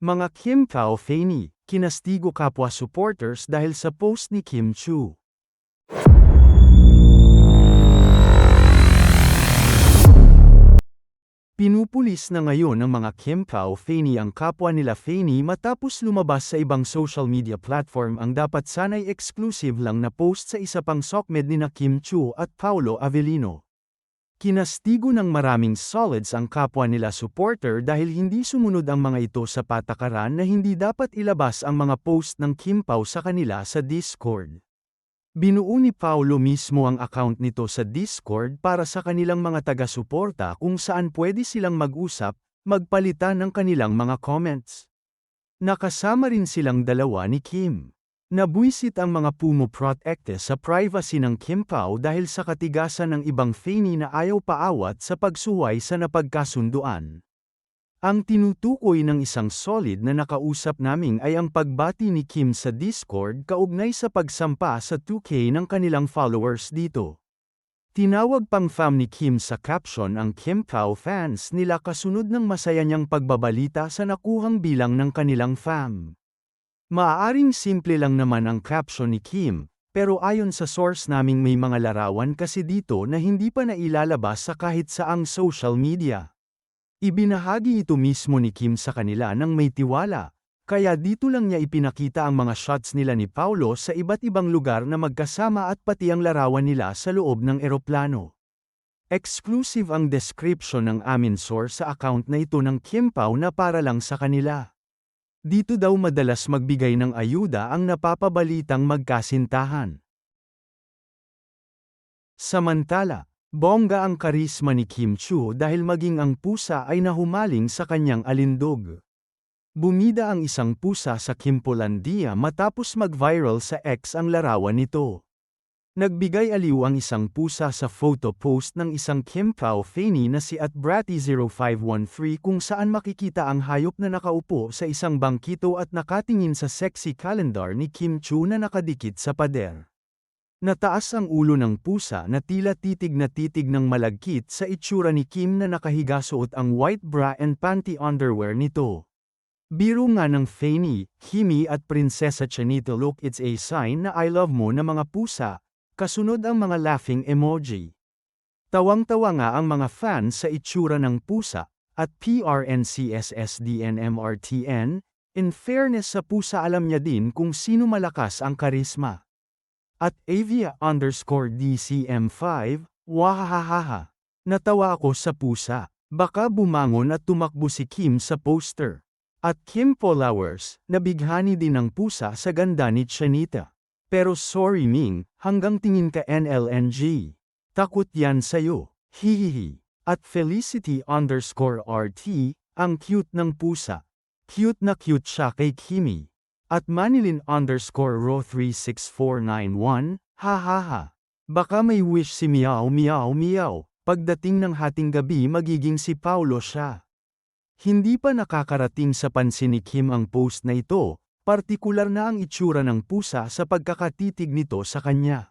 Mga Kim Kao Faney, kinastigo kapwa supporters dahil sa post ni Kim Chu. Pinupulis na ngayon ng mga Kim Kao Faney ang kapwa nila Faney matapos lumabas sa ibang social media platform ang dapat sanay exclusive lang na post sa isa pang sokmed ni na Kim Chu at Paulo Avellino. Kinastigo ng maraming solids ang kapwa nila supporter dahil hindi sumunod ang mga ito sa patakaran na hindi dapat ilabas ang mga post ng Kim Pao sa kanila sa Discord. Binuo ni Paulo mismo ang account nito sa Discord para sa kanilang mga taga-suporta kung saan pwede silang mag-usap, magpalitan ng kanilang mga comments. Nakasama rin silang dalawa ni Kim. Nabuisit ang mga pumo-protecte sa privacy ng Kim Pao dahil sa katigasan ng ibang Faney na ayaw paawat sa pagsuway sa napagkasunduan. Ang tinutukoy ng isang solid na nakausap naming ay ang pagbati ni Kim sa Discord kaugnay sa pagsampa sa 2K ng kanilang followers dito. Tinawag pang fam ni Kim sa caption ang Kim Pao fans nila kasunod ng masaya niyang pagbabalita sa nakuhang bilang ng kanilang fam. Maaaring simple lang naman ang caption ni Kim, pero ayon sa source naming may mga larawan kasi dito na hindi pa nailalabas sa kahit saang social media. Ibinahagi ito mismo ni Kim sa kanila nang may tiwala, kaya dito lang niya ipinakita ang mga shots nila ni Paulo sa iba't ibang lugar na magkasama at pati ang larawan nila sa loob ng eroplano. Exclusive ang description ng amin source sa account na ito ng Kim Pao na para lang sa kanila. Dito daw madalas magbigay ng ayuda ang napapabalitang magkasintahan. Samantala, bongga ang karisma ni Kim Chu dahil maging ang pusa ay nahumaling sa kanyang alindog. Bumida ang isang pusa sa Kimpolandia matapos mag-viral sa X ang larawan nito. Nagbigay aliw ang isang pusa sa photo post ng isang Kim Pao Faney na si at Bratty0513 kung saan makikita ang hayop na nakaupo sa isang bangkito at nakatingin sa sexy calendar ni Kim Chu na nakadikit sa pader. Nataas ang ulo ng pusa na tila titig na titig ng malagkit sa itsura ni Kim na nakahiga suot ang white bra and panty underwear nito. Biro nga ng Faney, Kimi at Prinsesa Chanito look it's a sign na I love mo na mga pusa, kasunod ang mga laughing emoji. Tawang-tawa nga ang mga fans sa itsura ng pusa, at PRNCSSDNMRTN, in fairness sa pusa alam niya din kung sino malakas ang karisma. At Avia underscore DCM5, wahahaha. Natawa ako sa pusa. Baka bumangon at tumakbo si Kim sa poster. At Kim followers, nabighani din ng pusa sa ganda ni Chanita. Pero sorry Ming, hanggang tingin ka NLNG. Takot yan sa'yo. Hihihi. At Felicity underscore RT, ang cute ng pusa. Cute na cute siya kay Kimi. At Manilin underscore row 36491, ha ha ha. Baka may wish si Meow Meow Meow, pagdating ng hating gabi magiging si Paulo siya. Hindi pa nakakarating sa pansin ni Kim ang post na ito, partikular na ang itsura ng pusa sa pagkakatitig nito sa kanya.